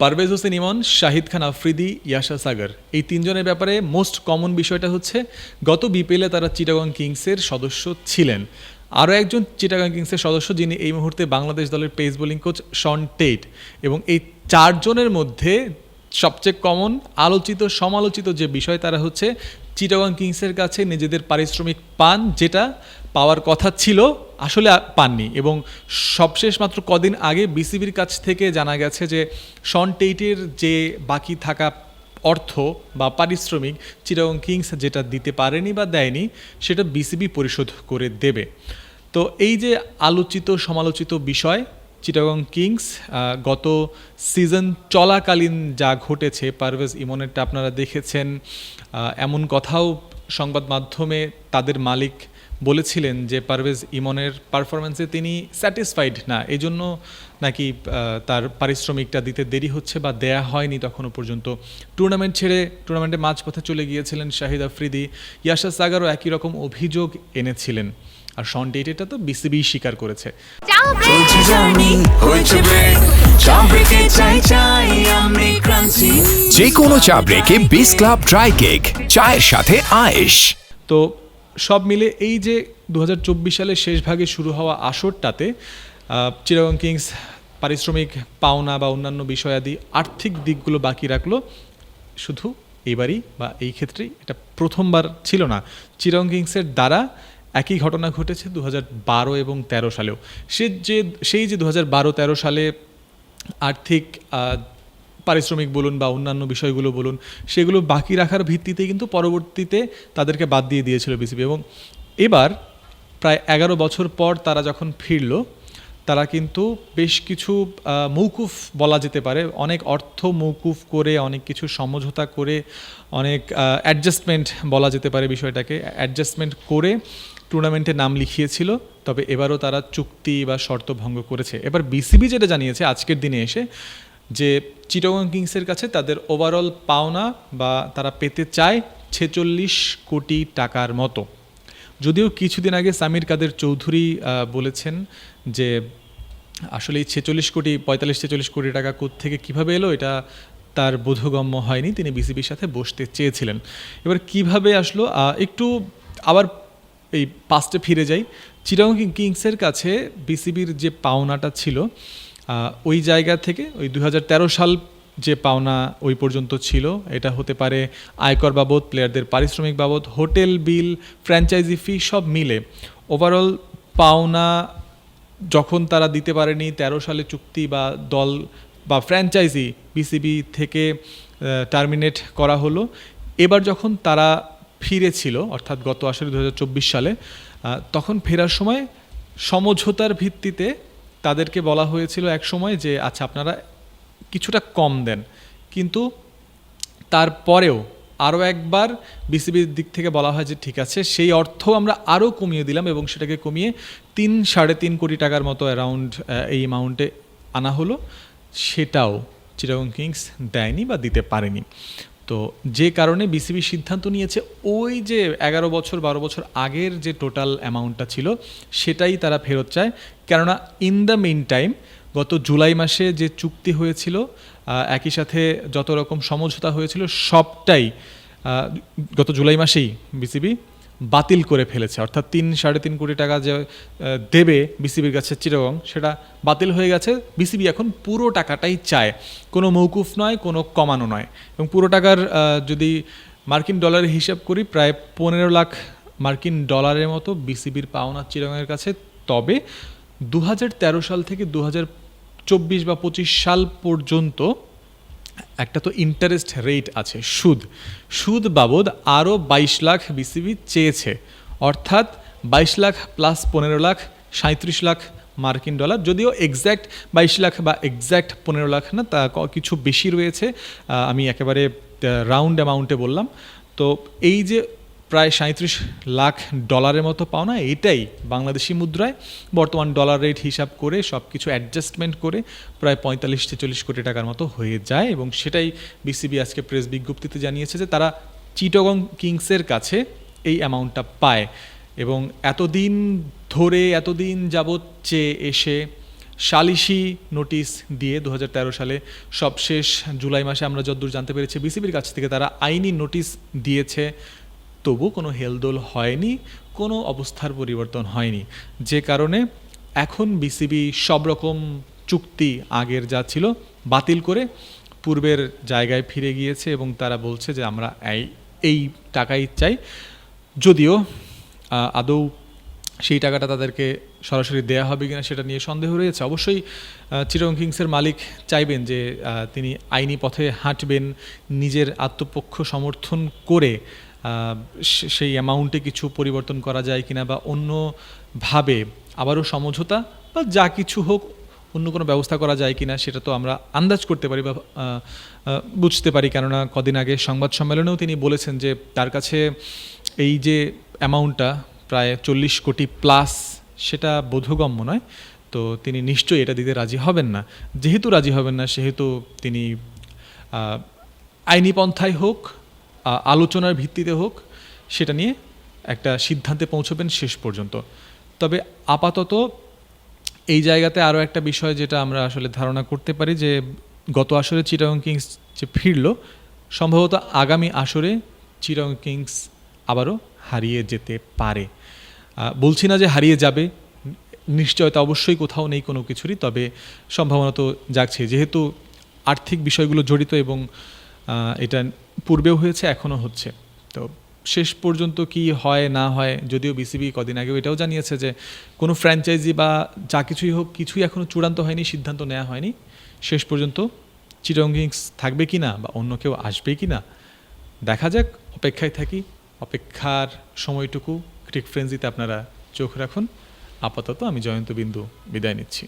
পারভেজ হোসেন ইমন, শাহিদ খান আফ্রিদি ইয়াশা সাগর। এই তিনজনের ব্যাপারে মোস্ট কমন বিষয়টা হচ্ছে, গত বিপিএলে তারা চিটাগং কিংসের সদস্য ছিলেন। আরও একজন চিটাগং কিংসের সদস্য যিনি এই মুহূর্তে বাংলাদেশ দলের pace bowling coach Shaun Tait এবং এই চারজনের মধ্যে সবচেয়ে কমন আলোচিত, সমালোচিত যে বিষয় তারা হচ্ছে, চিটাগং কিংসের কাছে নিজেদের পারিশ্রমিক পান, যেটা পাওয়ার কথা ছিল, আসলে পাননি। এবং সবশেষ মাত্র কদিন আগে বিসিবির কাছ থেকে জানা গেছে যে, শন টেইটের যে বাকি থাকা অর্থ বা পারিশ্রমিক, চিটাগং কিংস যেটা দিতে পারেনি বা দেয়নি, সেটা বিসিবি পরিশোধ করে দেবে। তো এই যে আলোচিত, সমালোচিত বিষয়, চিটাগং কিংস গত সিজন চলাকালীন যা ঘটেছে, পারভেজ ইমনেরটা আপনারা দেখেছেন এমন কথাও সংবাদ মাধ্যমে তাদের মালিক বলেছিলেন যে পারভেজ ইমনের পারফরমেন্সে তিনি স্যাটিসফাইড না। এই জন্য নাকি তার পারিশ্রমিকটা দিতে দেরি হচ্ছে বা দেয়া হয়নি তখনও পর্যন্ত। টুর্নামেন্ট ছেড়ে টুর্নামেন্টে মাঝপথে চলে গিয়েছিলেন শাহিদ আফ্রিদি। ইয়াশা সাগারও একই রকম অভিযোগ এনেছিলেন। আর শন টেট এটা তো বিসিবি স্বীকার করেছে। যে কোনো চা ব্রেকে বিস ক্লাব ড্রাই কেক চায়ের সাথে আয়েশ তো সব মিলে এই যে দু হাজার চব্বিশ সালের শেষ ভাগে শুরু হওয়া আসরটাতে চিটাগং কিংস পারিশ্রমিক, পাওনা বা অন্যান্য বিষয়াদি আর্থিক দিকগুলো বাকি রাখল। শুধু এইবারই বা এই ক্ষেত্রেই এটা প্রথমবার ছিল না। চিটাগং কিংসের দ্বারা একই ঘটনা ঘটেছে দু বারো এবং তেরো সালেও। সে যে, সেই যে দু হাজার বারো তেরো সালে আর্থিক পারিশ্রমিক বলুন বা অন্যান্য বিষয়গুলো বলুন, সেগুলো বাকি রাখার ভিত্তিতে কিন্তু পরবর্তীতে তাদেরকে বাদ দিয়ে দিয়েছিল বিসিবি এবং এবার প্রায় এগারো বছর পর তারা যখন ফিরল, তারা কিন্তু বেশ কিছু মৌকুফ বলা যেতে পারে। অনেক অর্থ মৌকুফ করে, অনেক কিছু সমঝোতা করে, অনেক অ্যাডজাস্টমেন্ট বলা যেতে পারে বিষয়টাকে। অ্যাডজাস্টমেন্ট করে টুর্নামেন্টে নাম লিখিয়েছিল, তবে এবারও তারা চুক্তি বা শর্ত ভঙ্গ করেছে। এবার বিসিবি যেটা জানিয়েছে, আজকের দিনে এসে যে চিটাগং কিংসের কাছে তাদের ওভারঅল পাওনা বা তারা পেতে চায় ছেচল্লিশ কোটি টাকার মতো। যদিও কিছুদিন আগে সামির কাদের চৌধুরী বলেছেন যে আসলে এই ছেচল্লিশ কোটি, পঁয়তাল্লিশ ছেচল্লিশ কোটি টাকা থেকে কীভাবে এলো এটা তার বোধগম্য হয়নি, তিনি বিসিবির সাথে বসতে চেয়েছিলেন। এবার কীভাবে আসলো একটু আবার এই পাস্টে ফিরে যাই। চিরাং কিংসের কাছে বিসিবির যে পাওনাটা ছিল ওই জায়গা থেকে ওই দু হাজার তেরো সাল যে পাওনা ওই পর্যন্ত ছিল, এটা হতে পারে আয়কর বাবদ প্লেয়ারদের পারিশ্রমিক বাবদ, হোটেল, বিল ফ্র্যাঞ্চাইজি ফি সব মিলে। ওভারঅল পাওনা যখন তারা দিতে পারেনি, তেরো সালে চুক্তি বা দল বা ফ্র্যাঞ্চাইজি বিসিবি থেকে টার্মিনেট করা হলো। এবার যখন তারা ফিরেছিল, অর্থাৎ গত আসলে দু সালে তখন ফেরার সময় সমঝোতার ভিত্তিতে তাদেরকে বলা হয়েছিল এক সময় যে আচ্ছা আপনারা কিছুটা কম দেন। কিন্তু তারপরেও আরও একবার বিসিবির দিক থেকে বলা হয় যে, ঠিক আছে, সেই অর্থ আমরা আরও কমিয়ে দিলাম এবং সেটাকে কমিয়ে তিন, সাড়ে তিন কোটি টাকার মতো অ্যারাউন্ড এই অ্যামাউন্টে আনা হলো। সেটাও চিটাগং কিংস দেয়নি বা দিতে পারেনি। তো যে কারণে বিসিবি সিদ্ধান্ত নিয়েছে, ওই যে এগারো বছর, বারো বছর আগের যে টোটাল অ্যামাউন্টটা ছিল, সেটাই তারা ফেরত চায়। কেননা ইন দ্য মেন টাইম গত জুলাই মাসে যে চুক্তি হয়েছিল একই সাথে যত রকম সমঝোতা হয়েছিল, সবটাই গত জুলাই মাসেই বিসিবি বাতিল করে ফেলেছে। অর্থাৎ তিন, সাড়ে তিন কোটি টাকা যে দেবে বিসিবির কাছে চিরগং সেটা বাতিল হয়ে গেছে। বিসিবি এখন পুরো টাকাটাই চায়। কোনো মৌকুফ নয়, কোনো কমানো নয়। এবং পুরো টাকার যদি মার্কিন ডলারের হিসাব করি, প্রায় পনেরো লাখ মার্কিন ডলারের মতো বিসিবির পাওনা চিরগংয়ের কাছে। তবে দু হাজার তেরো সাল থেকে দু চব্বিশ বা পঁচিশ সাল পর্যন্ত একটা তো ইন্টারেস্ট রেট আছে, সুদ। সুদ বাবদ আরও বাইশ লাখ বিসিবি চেয়েছে। অর্থাৎ বাইশ লাখ প্লাস পনেরো লাখ সাঁত্রিশ লাখ মার্কিন ডলার, যদিও এক্স্যাক্ট বাইশ লাখ বা এক্স্যাক্ট পনেরো লাখ না, তা কিছু বেশি রয়েছে। আমি একেবারে রাউন্ড অ্যামাউন্টে বললাম। তো এই যে প্রায় সাঁত্রিশ লাখ ডলারের মতো পাওনা। এটাই বাংলাদেশি মুদ্রায়। বর্তমান ডলার রেট হিসাব করে সব কিছু অ্যাডজাস্টমেন্ট করে প্রায় পঁয়তাল্লিশ ছেচল্লিশ কোটি টাকার মতো হয়ে যায় এবং সেটাই বিসিবি আজকে প্রেস বিজ্ঞপ্তিতে জানিয়েছে যে তারা চিটগং কিংসের কাছে এই অ্যামাউন্টটা পায় এবং এতদিন ধরে, এতদিন যাবৎ চেয়ে এসে সালিশি নোটিশ দিয়ে দু হাজার তেরো সালে সবশেষ জুলাই মাসে আমরা যতদূর জানতে পেরেছি বিসিবির কাছ থেকে তারা আইনি নোটিশ দিয়েছে। তবু কোনো হেলদোল হয়নি, কোনো অবস্থার পরিবর্তন হয়নি। যে কারণে এখন বিসিবি সব রকম চুক্তি আগের যা ছিল বাতিল করে পূর্বের জায়গায় ফিরে গিয়েছে এবং তারা বলছে যে আমরা এই এই টাকাই চাই। যদিও আদৌ সেই টাকাটা তাদেরকে সরাসরি দেয়া হবে কিনা সেটা নিয়ে সন্দেহ রয়েছে। অবশ্যই চিরং কিংসের মালিক চাইবেন যে তিনি আইনি পথে হাঁটবেন, নিজের আত্মপক্ষ সমর্থন করে সেই অ্যামাউন্টে কিছু পরিবর্তন করা যায় কিনা বা অন্যভাবে আবারও সমঝোতা বা যা কিছু হোক অন্য কোনো ব্যবস্থা করা যায় কিনা সেটা তো আমরা আন্দাজ করতে পারি বা বুঝতে পারি। কেননা কদিন আগে সংবাদ সম্মেলনেও তিনি বলেছেন যে তার কাছে এই যে অ্যামাউন্টটা প্রায় চল্লিশ কোটি প্লাস সেটা বোধগম্য নয়। তো তিনি নিশ্চয়ই এটা দিতে রাজি হবেন না। যেহেতু রাজি হবেন না, সেহেতু তিনি আইনি পন্থায় হোক আলোচনার ভিত্তিতে হোক, সেটা নিয়ে একটা সিদ্ধান্তে পৌঁছবেন শেষ পর্যন্ত। তবে আপাতত এই জায়গাতে আরও একটা বিষয় যেটা আমরা আসলে ধারণা করতে পারি যে, গত আসরে চিটাগং কিংস যে ফিরল, সম্ভবত আগামী আসরে চিটাগং কিংস আবারও হারিয়ে যেতে পারে। বলছি না যে হারিয়ে যাবে, নিশ্চয়তা অবশ্যই কোথাও নেই কোনো কিছুরই, তবে সম্ভাবনা তো জাগছে যেহেতু আর্থিক বিষয়গুলো জড়িত এবং এটা পূর্বেও হয়েছে, এখনও হচ্ছে। তো শেষ পর্যন্ত কি হয়, না হয়, যদিও বিসিবি কদিন আগেও এটাও জানিয়েছে যে কোনো ফ্র্যাঞ্চাইজি বা যা কিছুই হোক, কিছুই এখনও চূড়ান্ত হয়নি, সিদ্ধান্ত নেওয়া হয়নি। শেষ পর্যন্ত চিটং কিংস থাকবে কি না বা অন্য কেউ আসবে কি না, দেখা যাক, অপেক্ষায় থাকি। অপেক্ষার সময়টুকু ক্রিক ফ্রেন্সিতে আপনারা চোখ রাখুন। আপাতত আমি জয়ন্ত বিন্দু বিদায় নিচ্ছি।